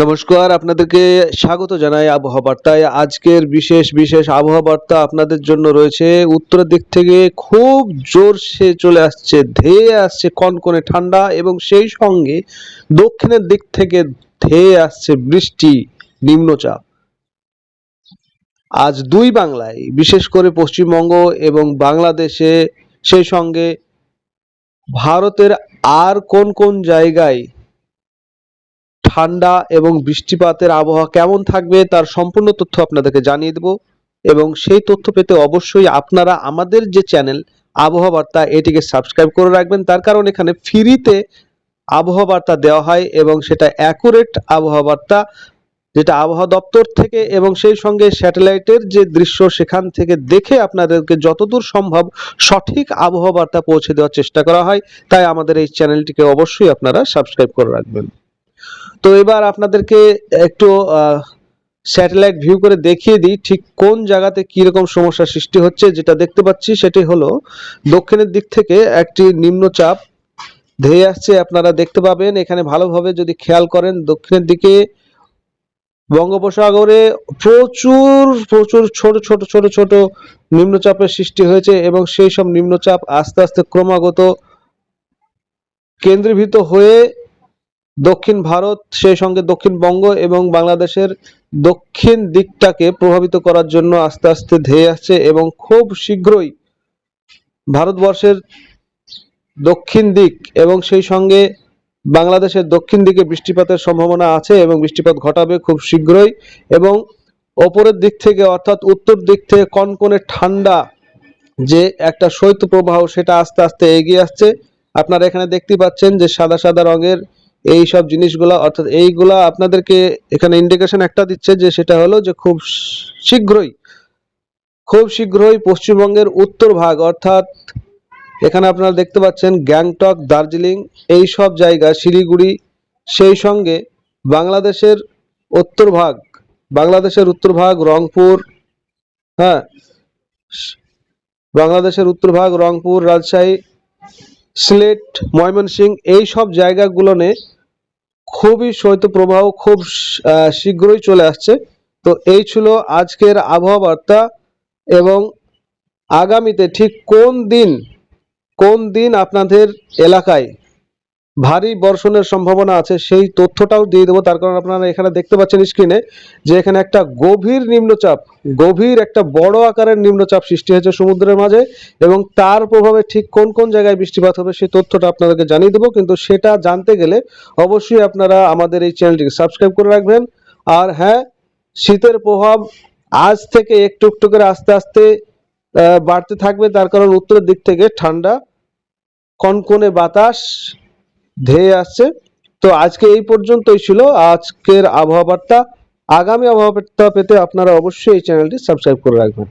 নমস্কার, আপনাদেরকে স্বাগত জানাই আবহাওয়া বার্তায় আজকের বিশেষ বিশেষ আবহাওয়া বার্তা আপনাদের জন্য রয়েছে। উত্তরের দিক থেকে খুব জোরসে চলে আসছে, ধেয়ে আসছে, কনকনে ঠান্ডা এবং সেই সঙ্গে দক্ষিণের দিক থেকে ধেয়ে আসছে বৃষ্টি, নিম্নচাপ। আজ দুই বাংলায়, বিশেষ করে পশ্চিমবঙ্গ এবং বাংলাদেশে সেই সঙ্গে ভারতের আর কোন কোন জায়গায় ঠান্ডা এবং বৃষ্টিপাতের আবহাওয়া কেমন থাকবে তার সম্পূর্ণ তথ্য আপনাদেরকে জানিয়ে দেব। এবং সেই তথ্য পেতে অবশ্যই আপনারা আমাদের যে চ্যানেল আবহাওয়া বার্তা এটিকে সাবস্ক্রাইব করে রাখবেন। তার কারণ এখানে ফ্রিতে আবহাওয়া বার্তা দেওয়া হয় এবং সেটা অ্যাকুরেট আবহাওয়া বার্তা যেটা আবহাওয়া দপ্তর থেকে এবং সেই সঙ্গে স্যাটেলাইটের যে দৃশ্য সেখান থেকে দেখে আপনাদেরকে যতদূর সম্ভব সঠিক আবহাওয়া বার্তা পৌঁছে দেওয়ার চেষ্টা করা হয়। তাই আমাদের এই চ্যানেলটিকে অবশ্যই আপনারা সাবস্ক্রাইব করে রাখবেন। তো এবার আপনাদেরকে একটু স্যাটেলাইট ভিউ করে দেখিয়ে দিই ঠিক কোন জায়গাতে কি রকম সমস্যার সৃষ্টি হচ্ছে। যেটা দেখতে পাচ্ছি সেটি হলো দক্ষিণের দিক থেকে একটি নিম্নচাপ। ধেয়ে আসছে, আপনারা দেখতে পাবেন। এখানে ভালোভাবে যদি খেয়াল করেন, দক্ষিণের দিকে বঙ্গোপসাগরে প্রচুর প্রচুর ছোট ছোট ছোট ছোট নিম্নচাপের সৃষ্টি হয়েছে এবং সেই সব নিম্নচাপ আস্তে আস্তে ক্রমাগত কেন্দ্রীভূত হয়ে দক্ষিণ ভারত, সেই সঙ্গে দক্ষিণবঙ্গ এবং বাংলাদেশের দক্ষিণ দিকটাকে প্রভাবিত করার জন্য আস্তে আস্তে ধেয়ে আসছে এবং খুব শীঘ্রই ভারতবর্ষের দক্ষিণ দিক এবং সেই সঙ্গে বাংলাদেশের দক্ষিণ দিকে বৃষ্টিপাতের সম্ভাবনা আছে এবং বৃষ্টিপাত ঘটাবে খুব শীঘ্রই এবং ওপরের দিক থেকে অর্থাৎ উত্তর দিক থেকে কনকনে ঠান্ডা যে একটা শৈত্যপ্রবাহ সেটা আস্তে আস্তে এগিয়ে আসছে। আপনারা এখানে দেখতে পাচ্ছেন যে সাদা সাদা রঙের এই সব জিনিসগুলা, অর্থাৎ এইগুলা আপনাদেরকে এখানে ইন্ডিকেশন একটা দিচ্ছে যে সেটা হলো যে খুব শীঘ্রই খুব শীঘ্রই পশ্চিমবঙ্গের উত্তর ভাগ, অর্থাৎ এখানে আপনারা দেখতে পাচ্ছেন গ্যাংটক, দার্জিলিং, এই সব জায়গা, শিলিগুড়ি, সেই সঙ্গে বাংলাদেশের উত্তর ভাগ, বাংলাদেশের উত্তর ভাগ রংপুর হ্যাঁ বাংলাদেশের উত্তর ভাগ রংপুর, রাজশাহী সিলেট, ময়মনসিংহ এই সব জায়গাগুলোনে খুবই শৈত্যপ্রবাহ খুব শীঘ্রই চলে আসছে। তো এই ছিল আজকের আবহাওয়া বার্তা এবং আগামীতে ঠিক কোন দিন কোন দিন আপনাদের এলাকায় ভারী বর্ষণের সম্ভাবনা আছে, সেই তথ্যটাও দিয়ে দেবো। তার কারণ আপনারা এখানে দেখতে পাচ্ছেন স্ক্রিনে যে এখানে একটা গভীর নিম্নচাপ, গভীর একটা বড় আকারের নিম্নচাপ সৃষ্টি হয়েছে সমুদ্রের মাঝে এবং তার প্রভাবে ঠিক কোন কোন জায়গায় বৃষ্টিপাত হবে সেই তথ্যটা আপনাদেরকে জানিয়ে দেবো। কিন্তু সেটা জানতে গেলে অবশ্যই আপনারা আমাদের এই চ্যানেলটিকে সাবস্ক্রাইব করে রাখবেন। আর হ্যাঁ শীতের প্রভাব আজ থেকে একটু একটু করে আস্তে আস্তে বাড়তে থাকবে। তার কারণ উত্তরের দিক থেকে ঠান্ডা, কনকনে বাতাস ধেয়ে আসছে। তো আজকে এই পর্যন্তই ছিল আজকের আবহাওয়া বার্তা আগামী আবহাওয়া বার্তা পেতে আপনারা অবশ্যই এই চ্যানেলটি সাবস্ক্রাইব করে রাখবেন।